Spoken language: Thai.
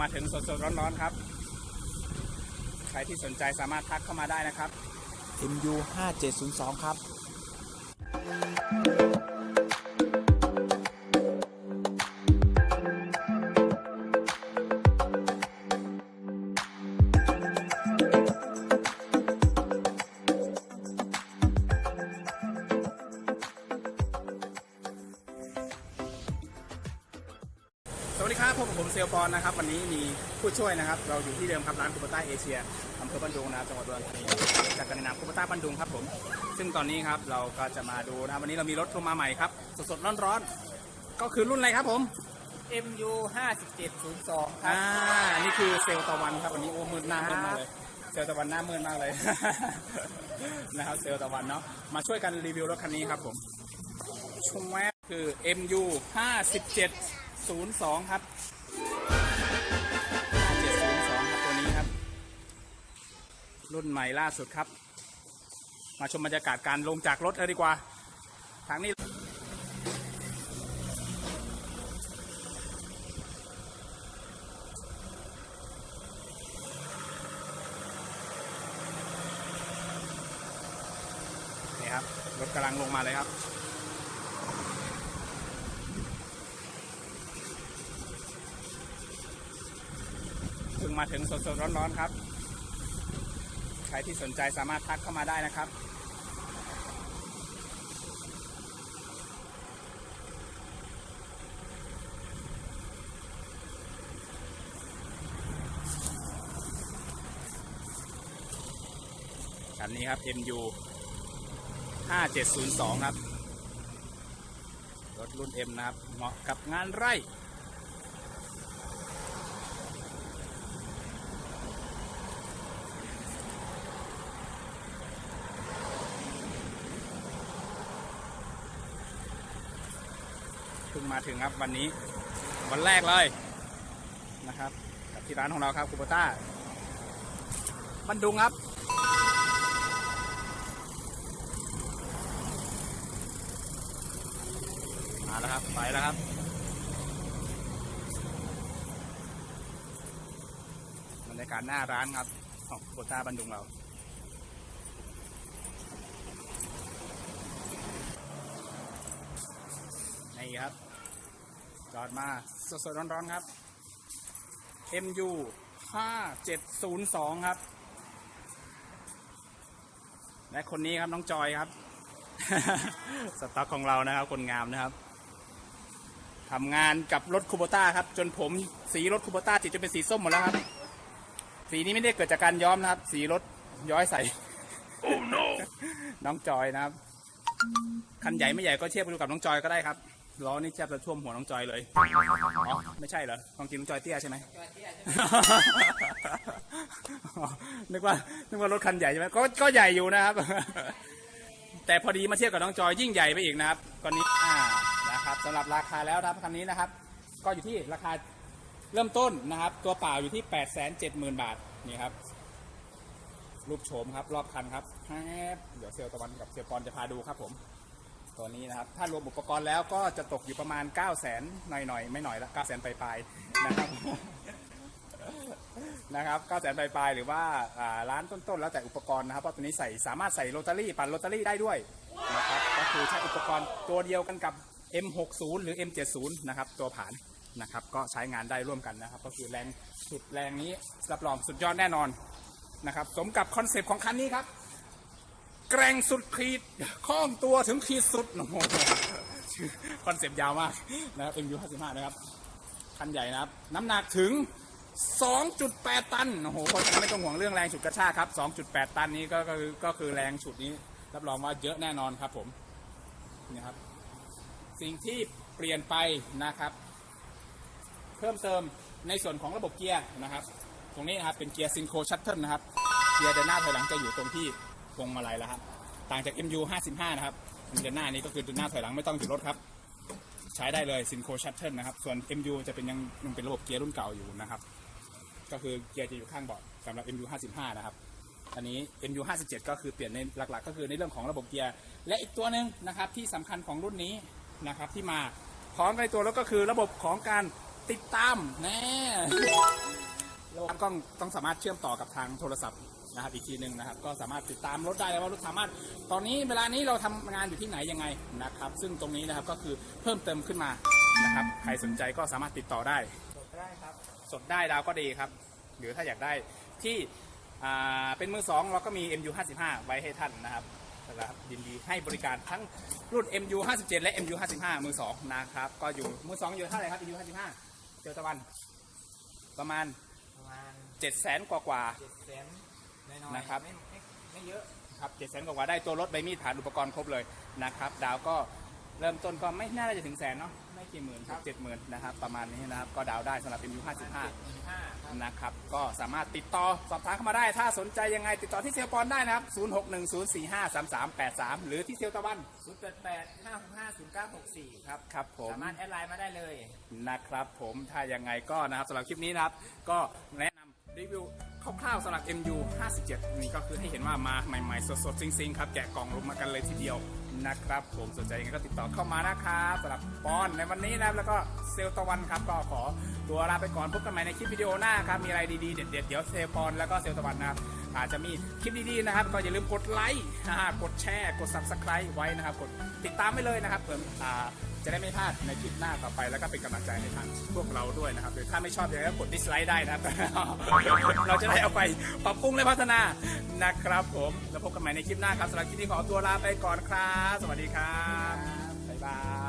มาถึงสดๆร้อนๆครับ ใครที่สนใจสามารถทักเข้ามาได้นะครับ MU 5702 ครับ สวัสดีครับพบกับผมเซลปอนนะครับ วันนี้มีผู้ช่วยนะครับ เราอยู่ที่เดิมครับร้านคูปต้าเอเชียอำเภอบันดุงนะครับจังหวัดอุดรธานีจากการแนะนำคูปต้าบันดุงครับผม ซึ่งตอนนี้ครับเราก็จะมาดูนะครับวันนี้เรามีรถเข้ามาใหม่ครับสดๆร้อนๆก็คือรุ่นอะไรครับผม MU 5702อ่านี่คือเซลล์ตะวันครับวันนี้โอ้มืดหน้ามืดมากเลย เซลล์ตะวันหน้ามืดมากเลย นะครับเซลล์ตะวันเนาะมาช่วยกันรีวิวรถคันนี้ครับผมชมแวบคือ MU 5702 ครับ5702 ครับตัวนี้ครับ รุ่นใหม่ล่าสุดครับ มาชมบรรยากาศการลงจากรถเลยดีกว่า ทางนี้นี่ครับรถกำลังลงมาเลยครับ งมาถึงสดๆร้อนๆครับ ใครที่สนใจสามารถทักเข้ามาได้นะครับคันนี้ครับ MU 5702 ครับ รถรุ่น M นะครับ เหมาะกับงานไร่ เพิ่งมาถึงครับวันนี้ วันแรกเลยนะครับกับที่ร้านของเราครับคูปต้าบันดุงครับมาแล้วครับ ไปแล้วครับบรรยากาศหน้าร้านครับของโคต้าบันดุงเรา ครับ จอดมาสดๆร้อนๆครับ MU 5702 ครับ และคนนี้ครับน้องจอยครับ สต็อกของเรานะครับ คนงามนะครับทำงานกับรถคูโบต้าครับ จนผมสีรถคูโบต้าติดจนเป็นสีส้มหมดแล้วครับ สีนี้ไม่ได้เกิดจากการย้อมนะครับ สีรถย้อยใส่น้องจอยนะครับ คันใหญ่ไม่ใหญ่ก็เทียบไปดูกับน้องจอยก็ได้ครับ ล้อนี่แทบจะท่วมหัวน้องจอยเลยอ๋อไม่ใช่เหรอความจริงน้องจอยเตี้ยใช่ไหมอ๋อนึกว่านึกว่ารถคันใหญ่ใช่ไหมก็ก็ใหญ่อยู่นะครับ แต่พอดีมาเทียบกับน้องจอยยิ่งใหญ่ไปอีกนะครับก้อนนี้อ่านะครับสำหรับราคาแล้วนะครับคันนี้นะครับ ก็อยู่ที่ราคาเริ่มต้นนะครับ ตัวเปล่าอยู่ที่ 8 7 0 0 0 0 บาทนี่ครับ รูปโฉมครับ รอบคันครับแฮบเดี๋ยวเซลล์ตะวันกับเซลล์ปอนจะพาดูครับผม ตัวนี้นะครับ ถ้ารวมอุปกรณ์แล้วก็จะตกอยู่ประมาณ 9 0 0 0 0 0หน่อยๆ ไม่หน่อยละ9 0 0 0 0 0ปลายๆนะครับนะครับ9 0 0 0 0 0ปลายๆหรือว่าร้านต้นๆ แล้วแต่อุปกรณ์นะครับ เพราะตัวนี้ใส่สามารถใส่โรตารี่ปั่นโรตารี่ได้ด้วยนะครับก็คือใช้อุปกรณ์ตัวเดียวกันกับ M60 หรือ M70 นะครับตัวผ่านนะครับก็ใช้งานได้ร่วมกันนะครับ ก็คือแรงสุดแรงนี้รับรองสุดยอดแน่นอนนะครับสมกับคอนเซปต์ของคันนี้ครับ แกร่งสุดขีดคล่องตัวถึงขีดสุดโอ้โหคอนเซปต์ยาวมากนะครับ MU 55นะครับคันใหญ่นะครับ น้ำหนักถึง 2.8 ตันโอ้โหเพราะฉะนั้ไม่ต้องห่วงเรื่องแรงฉุดกระชากครับ 2.8 ตันนี้ก็ก็คือก็คือแรงฉุดนี้ รับรองว่าเยอะแน่นอนครับผมนี่ครับ สิ่งที่เปลี่ยนไปนะครับ เพิ่มเติมในส่วนของระบบเกียร์นะครับ ตรงนี้นะครับเป็นเกียร์ซินโครชัตเทิลนะครับ เกียร์เดินหน้าถอยหลังจะอยู่ตรงที่ พวงมาลัยแล้วครับต่างจาก MU 55 นะครับเดินหน้านี้ก็คือเดินหน้าถอยหลังไม่ต้องหยุดรถครับ ใช้ได้เลยซินโครชัตเทิลนะครับ ส่วน MU จะเป็นยังยังเป็นระบบเกียร์รุ่นเก่าอยู่นะครับ ก็คือเกียร์จะอยู่ข้างเบาะสำหรับ MU 55 นะครับอันนี้ MU 57 ก็คือเปลี่ยนในหลักๆ ก็คือในเรื่องของระบบเกียร์และอีกตัวหนึ่งนะครับที่สำคัญของรุ่นนี้นะครับที่มาพร้อมในตัวรถก็คือระบบของการติดตามแน่รับก็ต้องสามารถเชื่อมต่อกับทางโทรศัพท์ นะครับอีกทีหนึ่งนะครับ ก็สามารถติดตามรถได้แล้วว่ารถสามารถ ตอนนี้เวลานี้เราทำงานอยู่ที่ไหนยังไงนะครับ ซึ่งตรงนี้นะครับก็คือเพิ่มเติมขึ้นมานะครับใครสนใจก็สามารถติดต่อได้จบได้ครับสดได้ดาวก็ดีครับ หรือถ้าอยากได้ที่อ่าเป็นมือสองเราก็มี MU 55ไว้ให้ท่านนะครับนะครับยินดีให้บริการทั้งรุ่น MU 57และ MU 55มือสองนะครับ ก็อยู่มือสองอยู่เท่าไหร่ครับ MU 55เจอตะวันประมาณประมาณ7 0 0 0 0 0กว่ากว่าเจ็ดแสนน้อย ๆนะครับไม่ไม่ไม่เยอะครับเจ็ดแสนกว่าได้ตัวรถใบมีดผ่านอุปกรณ์ครบเลยนะครับ ดาวก็เริ่มต้นก็ไม่น่าจะถึงแสนเนาะไม่กี่หมื่นครับเจ็ดหมื่นนะครับ ประมาณนี้นะครับ ก็ดาวได้สำหรับ MU 55ห้าครับนะครับ ก็สามารถติดต่อสอบถามเข้ามาได้ ถ้าสนใจยังไงติดต่อที่เซลปอนได้นะครับ 0610453383 หรือที่เซลตะวันศูนย์แปดแปดห้าหกห้าศูนย์เก้าหกสี่ครับ ครับผม สามารถแอดไลน์มาได้เลยนะครับผมถ้ายังไงก็นะครับสำหรับคลิปนี้นะครับ ก็แนะนำรีวิว คร่าวๆสำหรับ MU 57 นี่ก็คือให้เห็นว่ามาใหม่ๆ สดๆ ซิงๆ ครับ แกะกล่องลงมากันเลยทีเดียวนะครับผมสนใจยังไงก็ติดต่อเข้ามานะครับสำหรับปอนในวันนี้นะครับแล้วก็เซลตะวันครับก็ขอตัวลาไปก่อนพบกันใหม่ในคลิปวิดีโอหน้าครับ มีอะไรดีๆ เด็ดๆ เดี๋ยวเซลปอนแล้วก็เซลตะวันนะครับ อาจจะมีคลิปดีๆนะครับ ก็อย่าลืมกดไลค์กดแชร์กด subscribe ไว้นะครับ กดติดตามไว้เลยนะครับเผื่อจะได้ไม่พลาดในคลิปหน้าต่อไปแล้วก็เป็นกำลังใจให้ทางพวกเราด้วยนะครับหรือถ้าไม่ชอบอยังไงก็กดดิสไลค์ได้นะครับ เราจะได้เอาไปปรับปรุงและพัฒนานะครับผมแล้วพบกันใหม่ในคลิปหน้าครับสำหรับคลิปนี้ขอตัวลาไปก่อนครับ สวัสดีครับบ๊ายบาย